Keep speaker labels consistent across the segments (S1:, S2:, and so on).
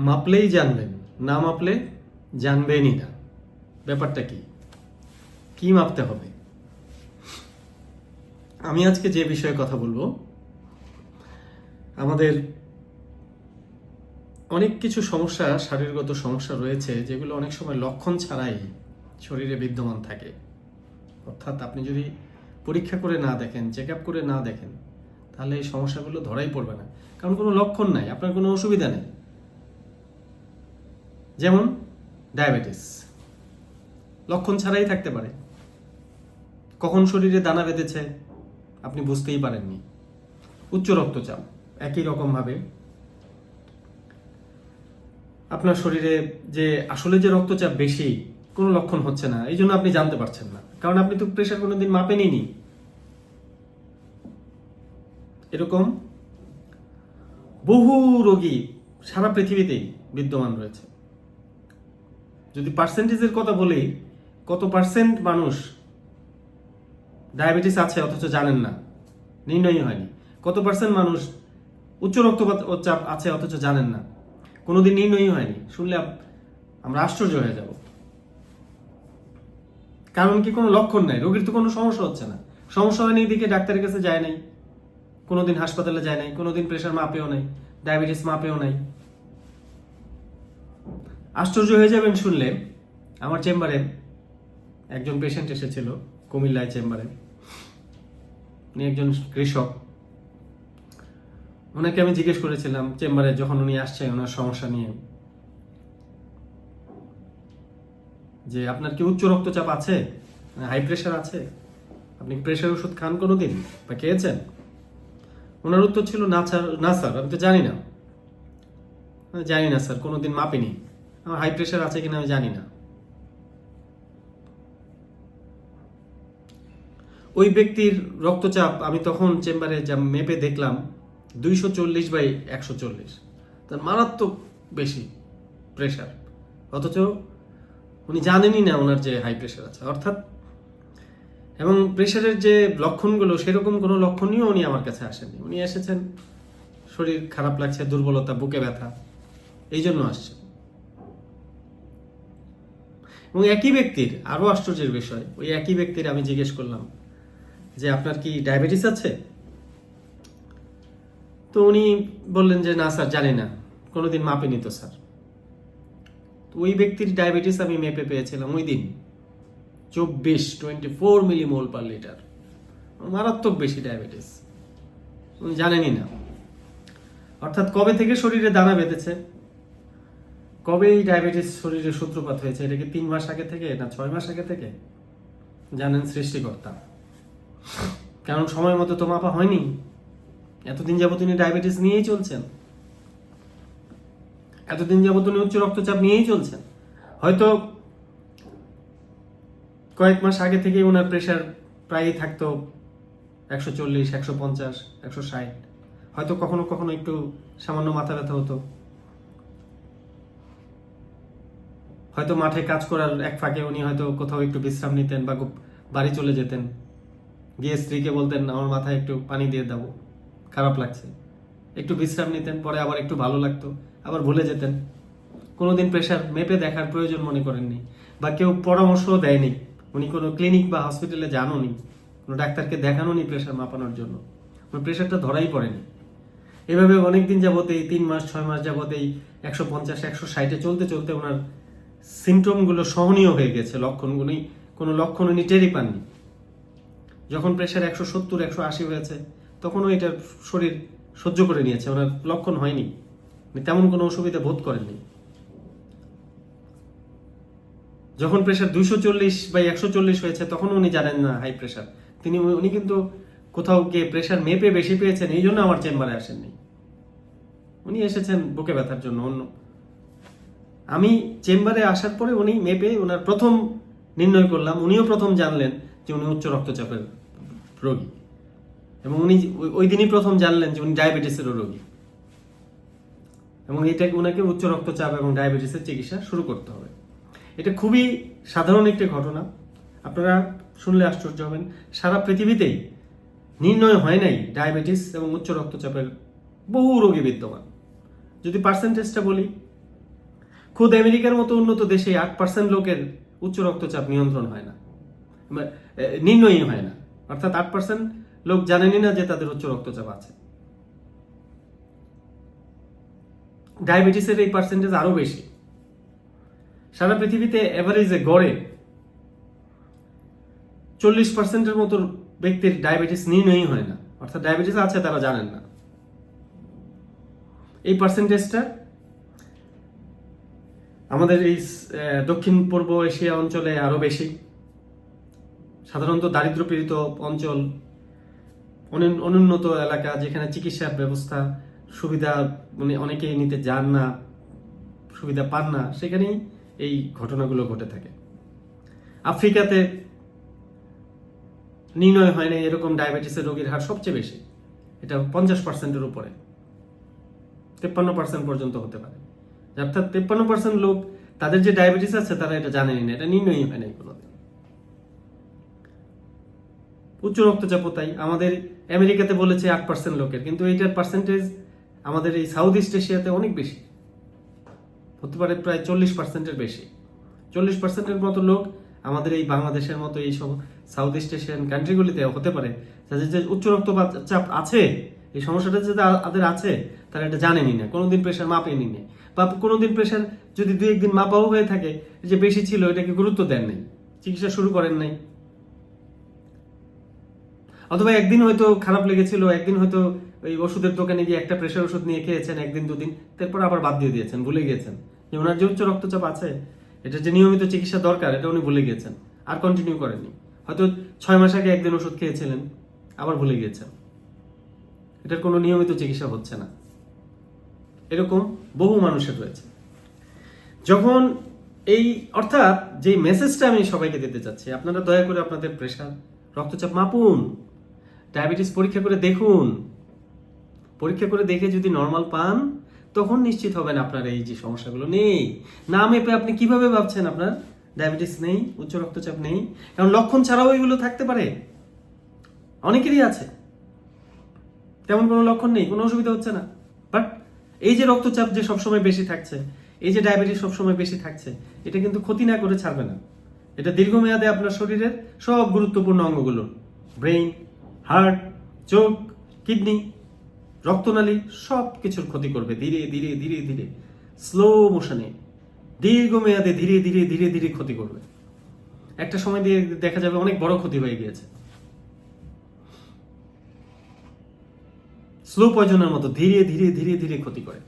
S1: মাপলেই জানবেন, না মাপলে জানবেনই না। ব্যাপারটা কি? কি মাপতে হবে? আমি আজকে যে বিষয়ে কথা বলব, আমাদের অনেক কিছু সমস্যা, শারীরগত সমস্যা রয়েছে, যেগুলো অনেক সময় লক্ষণ ছাড়াই শরীরে বিদ্যমান থাকে। অর্থাৎ আপনি যদি পরীক্ষা করে না দেখেন চেক আপ করে না দেখেন, তাহলে এই সমস্যাগুলো ধরাই পড়বে না। কারণ কোনো লক্ষণ নাই, আপনার কোনো অসুবিধা নেই। যেমন ডায়াবেটিস। লক্ষণ ছাড়াই থাকতে পারে। কখন শরীরে দানা বেঁধেছে, আপনি বুঝতেই পারেননি। উচ্চ রক্তচাপ, একই রকমভাবে। আপনার শরীরে যে আসলে যে রক্তচাপ বেশি, কোনো লক্ষণ হচ্ছে না। এই জন্য আপনি জানতে পারছেন না। কারণ আপনি তো প্রেশার কোনোদিন মাপেনই নি এরকম বহু রোগী সারা পৃথিবীতেই বিদ্যমান রয়েছে। যদি পার্সেন্টেজের কথা বলি, কত পার্সেন্ট মানুষ ডায়াবেটিস আছে অথচ জানেন না? নির্ণয়ই হয়নি। কত পার্সেন্ট মানুষ উচ্চ রক্তপাত চাপ আছে অথচ জানেন না? কোনোদিন নির্ণয়ই হয়নি। শুনলে আমরা আশ্চর্য হয়ে যাব। কারণ কি কোনো লক্ষণ নাই? রোগীর তো কোনো সমস্যা হচ্ছে না। সমস্যা হয়নি এদিকে ডাক্তারের কাছে যায় নাই। কোনোদিন হাসপাতালে যায় নাই। কোনোদিন প্রেশার মাপেও নাই। ডায়াবেটিস মাপেও নাই। আশ্চর্য হয়ে যাবেন শুনলে। আমার চেম্বারে একজন পেশেন্ট এসেছিল, কুমিল্লায় চেম্বারে। উনি একজন কৃষক। ওনাকে আমি জিজ্ঞেস করেছিলাম, চেম্বারে যখন উনি আসছে, ওনার সমস্যা নিয়ে। যে আপনার কি উচ্চ রক্তচাপ আছে? হাই প্রেশার আছে? আপনি প্রেশার ওষুধ খান কোনোদিন? বা খেয়েছেন? ওনার উত্তর ছিল, না স্যার না স্যার, আমি তো জানি না। জানি না স্যার, কোনোদিন মাপিনি। আমার হাই প্রেশার আছে কিনা আমি জানি না। ওই ব্যক্তির রক্তচাপ আমি তখন চেম্বারে যা মেপে দেখলাম, দুইশো চল্লিশ বাই একশো চল্লিশ। তার মারাত্মক বেশি প্রেশার অথচ উনি জানেনই না ওনার যে হাই প্রেশার আছে। অর্থাৎ, এবং প্রেশারের যে লক্ষণগুলো, সেরকম কোনো লক্ষণীয় উনি আমার কাছে আসেননি। উনি এসেছেন, শরীর খারাপ লাগছে, দুর্বলতা, বুকে ব্যথা, এই জন্য আসছেন। এবং একই ব্যক্তির আরও আশ্চর্যের বিষয়, ওই একই ব্যক্তির আমি জিজ্ঞেস করলাম যে, আপনার কি ডায়াবেটিস আছে? তো উনি বললেন যে, না স্যার, জানি না। কোনোদিন মাপেনি তো স্যার। তো ওই ব্যক্তির ডায়াবেটিস আমি মেপে পেয়েছিলাম ওই দিন। চব্বিশ twenty four millimole per litre. মারাত্মক বেশি ডায়াবেটিস। উনি জানেনই না। অর্থাৎ কবে থেকে শরীরে দানা বেঁধেছে? কবে এই ডায়াবেটিস শরীরে সূত্রপাত হয়েছে? এটা কি তিন মাস আগে থেকে না ছয় মাস আগে থেকে? জানেন সৃষ্টিকর্তা। কারণ সময় মতো তো মাপা হয়নি। এতদিন যাবত উনি ডায়াবেটিস নিয়েই চলছেন। এতদিন যাবত উনি উচ্চ রক্তচাপ নিয়েই চলছেন। হয়তো কয়েক মাস আগে থেকে ওনার প্রেশার প্রায়ই থাকতো একশো চল্লিশ, একশো পঞ্চাশ, একশো ষাট। হয়তো কখনো কখনো একটু সামান্য মাথা ব্যথা হতো। হয়তো মাঠে কাজ করার এক ফাঁকে উনি হয়তো কোথাও একটু বিশ্রাম নিতেন বা বাড়ি চলে যেতেন। গিয়ে স্ত্রীকে বলতেন, আমার মাথায় একটু পানি দিয়ে দাও, খারাপ লাগছে। একটু বিশ্রাম নিতেন, পরে আবার একটু ভালো লাগতো, আবার ভুলে যেতেন। কোনোদিন প্রেশার মেপে দেখার প্রয়োজন মনে করেননি বা কেউ পরামর্শও দেয়নি। উনি কোনো ক্লিনিক বা হসপিটালে যাননি, কোনো ডাক্তারকে দেখানোনি প্রেশার মাপানোর জন্য। ওনার প্রেশারটা ধরাই পড়েনি। এভাবে অনেক দিন যাবত এই তিন মাস, ছয় মাস যাবত এই একশো পঞ্চাশ, একশো ষাটে চলতে চলতে ওনার সিমটমগুলো সহনীয় হয়ে গেছে লক্ষণগুলি কোনো লক্ষণ উনি টেরই পাননি। যখন প্রেশার একশো সত্তর, একশো আশি হয়েছে, তখনও এটা শরীর সহ্য করে নিয়েছে, ওনার লক্ষণ হয়নি। তেমন কোনো অসুবিধা বোধ করেননি। যখন প্রেশার দুইশো চল্লিশ বা একশো চল্লিশ হয়েছে তখন উনি জানেন না হাই প্রেশার তিনি, উনি কিন্তু কোথাও গিয়ে প্রেশার মেপে বেশি পেয়েছেন, এই জন্য আমার চেম্বারে আসেননি। উনি এসেছেন বুকে ব্যথার জন্য, অন্য আমি চেম্বারে আসার পরে উনি মেপে ওনার প্রথম নির্ণয় করলাম, উনিও প্রথম জানলেন যে উনি উচ্চ রক্তচাপের রোগী। এবং উনি ওই- দিনই প্রথম জানলেন যে উনি ডায়াবেটিসেরও রোগী। এবং এটাকে ওনাকে উচ্চ রক্তচাপ এবং ডায়াবেটিসের চিকিৎসা শুরু করতে হবে। এটা খুবই সাধারণ একটি ঘটনা। আপনারা শুনলে আশ্চর্য হবেন, সারা পৃথিবীতেই নির্ণয় হয় নাই ডায়াবেটিস এবং উচ্চ রক্তচাপের বহু রোগী বিদ্যমান। যদি পার্সেন্টেজটা বলি খুদ আমেরিকার মতো উন্নত দেশে আট পার্সেন্ট লোকের উচ্চ রক্তচাপ নিয়ন্ত্রণ হয় না। নির্ণয়ই হয় না। অর্থাৎ আট পার্সেন্ট লোক জানেনই না যে তাদের উচ্চ রক্তচাপ আছে। ডায়াবেটিসের এই পার্সেন্টেজ আরও বেশি। সারা পৃথিবীতে এভারেজে গড়ে চল্লিশ পার্সেন্টের মতো ব্যক্তির ডায়াবেটিস নির্ণয়ই হয় না। অর্থাৎ ডায়াবেটিস আছে, তারা জানেন না। এই পার্সেন্টেজটা আমাদের এই দক্ষিণ পূর্ব এশিয়া অঞ্চলে আরও বেশি। সাধারণত দারিদ্র পীড়িত অঞ্চল, অনুন- অনুন্নত এলাকা যেখানে চিকিৎসা ব্যবস্থা সুবিধা মানে অনেকেই নিতে যান না, সুবিধা পান না, সেখানেই এই ঘটনাগুলো ঘটে থাকে। আফ্রিকাতে নির্ণয় হয় না এরকম ডায়াবেটিসের রোগীর হার সবচেয়ে বেশি। এটা পঞ্চাশ পার্সেন্টের উপরে। তেপ্পান্ন পার্সেন্ট পর্যন্ত হতে পারে। অর্থাৎ তেপ্পান্ন পার্সেন্ট লোক তাদের যে ডায়াবেটিস আছে তারা এটা জানেনই না এটা নির্ণয়ই হয় না কোনোদিন উচ্চ রক্তচাপও তাই। আমাদের আমেরিকাতে বলেছে আট পার্সেন্ট লোকের, কিন্তু এইটার পার্সেন্টেজ আমাদের এই সাউথ ইস্ট এশিয়াতে অনেক বেশি। হতে পারে প্রায় চল্লিশ পার্সেন্টের বেশি। চল্লিশ পার্সেন্টের মতো লোক আমাদের এই বাংলাদেশের মতো এই সব সাউথ ইস্ট এশিয়ান কান্ট্রিগুলিতে হতে পারে। যাদের যে উচ্চ রক্তচাপ আছে, এই সমস্যাটা যে তাদের আছে, তারা এটা জানেনি না। কোনোদিন প্রেশার মাপেনি না। বা কোনোদিন প্রেশার যদি দুই একদিন মাপাও হয়ে থাকে যে বেশি ছিল, এটাকে গুরুত্ব দেন নাই, চিকিৎসা শুরু করেন নাই। অথবা একদিন হয়তো খারাপ লেগেছিল, একদিন হয়তো ওই ওষুধের দোকানে গিয়ে একটা প্রেশার ওষুধ নিয়ে খেয়েছেন একদিন, দুদিন, তারপর আবার বাদ দিয়ে দিয়েছেন, ভুলে গিয়েছেন। যে ওনার যে উচ্চ রক্তচাপ আছে, এটা যে নিয়মিত চিকিৎসা দরকার, এটা উনি ভুলে গিয়েছেন, আর কন্টিনিউ করেননি। হয়তো ছয় মাস আগে একদিন ওষুধ খেয়েছিলেন, আবার ভুলে গিয়েছেন। এটার কোনো নিয়মিত চিকিৎসা হচ্ছে না। এরকম বহু মানুষের রয়েছে। যখন এই, অর্থাৎ যে মেসেজটা আমি সবাইকে দিতে চাচ্ছি, আপনারা দয়া করে আপনাদের প্রেশার রক্তচাপ মাপুন ডায়াবেটিস পরীক্ষা করে দেখুন। পরীক্ষা করে দেখে যদি নর্মাল পান, তখন নিশ্চিত হবেন আপনার এই যে সমস্যাগুলো নেই। না মেপে আপনি কীভাবে ভাবছেন আপনার? ডায়াবেটিস নেই, উচ্চ রক্তচাপ নেই, কারণ লক্ষণ ছাড়াও এগুলো থাকতে পারে। অনেকেরই আছে। তেমন কোনো লক্ষণ নেই, কোনো অসুবিধা হচ্ছে না। এই যে রক্তচাপ যে সবসময় বেশি থাকছে, এই যে ডায়াবেটিস সবসময় বেশি থাকছে, এটা কিন্তু ক্ষতি না করে ছাড়বে না। এটা দীর্ঘমেয়াদে আপনার শরীরের সব গুরুত্বপূর্ণ অঙ্গগুলো, ব্রেইন, হার্ট, চোখ, কিডনি, রক্তনালী সব কিছুর ক্ষতি করবে ধীরে ধীরে ধীরে ধীরে স্লো মোশনে দীর্ঘমেয়াদে ধীরে ধীরে ধীরে ধীরে ক্ষতি করবে। একটা সময় দিয়ে দেখা যাবে অনেক বড় ক্ষতি হয়ে গিয়েছে। স্লো পয়জনের মতো ধীরে ধীরে ধীরে ধীরে ক্ষতি করে।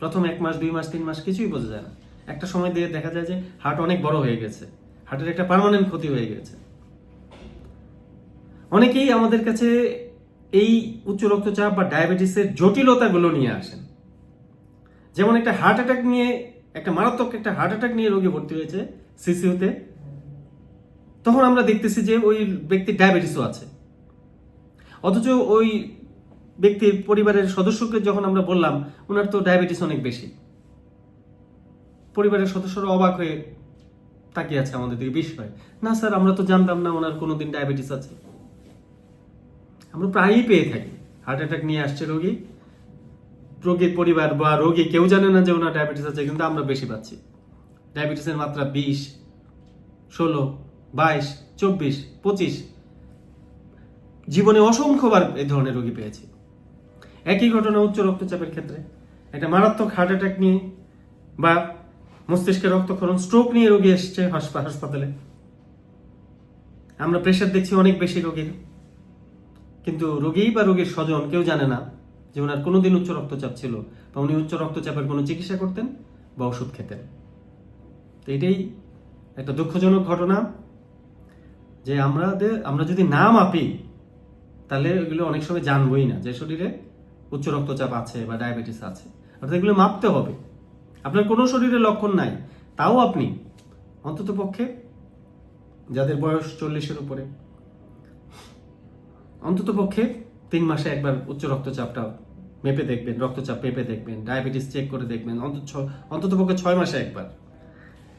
S1: প্রথম এক মাস, দুই মাস, তিন মাস কিছুই বোঝা যায় না। একটা সময় দিয়ে দেখা যায় যে হার্ট অনেক বড় হয়ে গেছে। হার্টের একটা পার্মানেন্ট ক্ষতি হয়ে গেছে। অনেকেই আমাদের কাছে এই উচ্চ রক্তচাপ বা ডায়াবেটিসের জটিলতাগুলো নিয়ে আসেন। যেমন একটা হার্ট অ্যাটাক নিয়ে, একটা মারাত্মক একটা হার্ট অ্যাটাক নিয়ে রোগী ভর্তি হয়েছে সিসিউতে তখন আমরা দেখতেছি যে ওই ব্যক্তির ডায়াবেটিসও আছে। অথচ ওই ব্যক্তির পরিবারের সদস্যকে যখন আমরা বললাম ওনার তো ডায়াবেটিস অনেক বেশি। পরিবারের সদস্যরা অবাক হয়ে তাকিয়ে আছে আমাদের দিকে বিস্ময় না স্যার, আমরা তো জানতাম না ওনার কোনোদিন ডায়াবেটিস আছে। আমরা প্রায়ই পেয়ে থাকি। হার্ট অ্যাটাক নিয়ে আসছে রোগী, রোগীর পরিবার বা রোগী কেউ জানে না যে ওনার ডায়াবেটিস আছে, কিন্তু আমরা বেশি পাচ্ছি। ডায়াবেটিসের মাত্রা বিশ, ষোলো, বাইশ, চব্বিশ, পঁচিশ। জীবনে অসংখ্যবার এই ধরনের রোগী পেয়েছি। একই ঘটনা উচ্চ রক্তচাপের ক্ষেত্রে। একটা মারাত্মক হার্ট অ্যাটাক নিয়ে বা মস্তিষ্কে রক্তক্ষরণ স্ট্রোক নিয়ে রোগী এসছে হাসপাতালে। আমরা প্রেশার দেখছি অনেক বেশি রোগীর। কিন্তু রোগী বা রোগীর স্বজন কেউ জানে না যে ওনার কোনোদিন উচ্চ রক্তচাপ ছিল বা উনি উচ্চ রক্তচাপের কোনো চিকিৎসা করতেন বা ওষুধ খেতেন। তো এটাই একটা দুঃখজনক ঘটনা যে আমাদের আমরা যদি না মাপি, তাহলে এগুলো অনেক সময় জানবই না। যে শরীরে উচ্চ রক্তচাপ আছে বা ডায়াবেটিস আছে। অর্থাৎ এগুলো মাপতে হবে। আপনার কোনো শরীরে লক্ষণ নাই। তাও আপনি অন্তত পক্ষে যাদের বয়স চল্লিশের উপরে, অন্তত পক্ষে তিন মাসে একবার উচ্চ রক্তচাপটা মেপে দেখবেন, রক্তচাপ মেপে দেখবেন, ডায়াবেটিস চেক করে দেখবেন, অন্তত অন্তত পক্ষে ছয় মাসে একবার।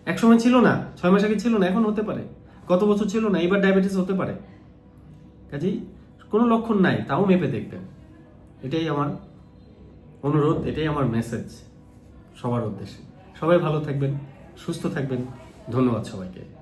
S1: এক সময় ছিল না, ছয় মাস আগে ছিল না? এখন হতে পারে। গত বছর ছিল না, এবার ডায়াবেটিস হতে পারে। কাজেই কোনো লক্ষণ নাই, তাও মেপে দেখবেন। এটাই আমার অনুরোধ, এটাই আমার মেসেজ সবার উদ্দেশ্যে। সবাই ভালো থাকবেন, সুস্থ থাকবেন। ধন্যবাদ সবাইকে।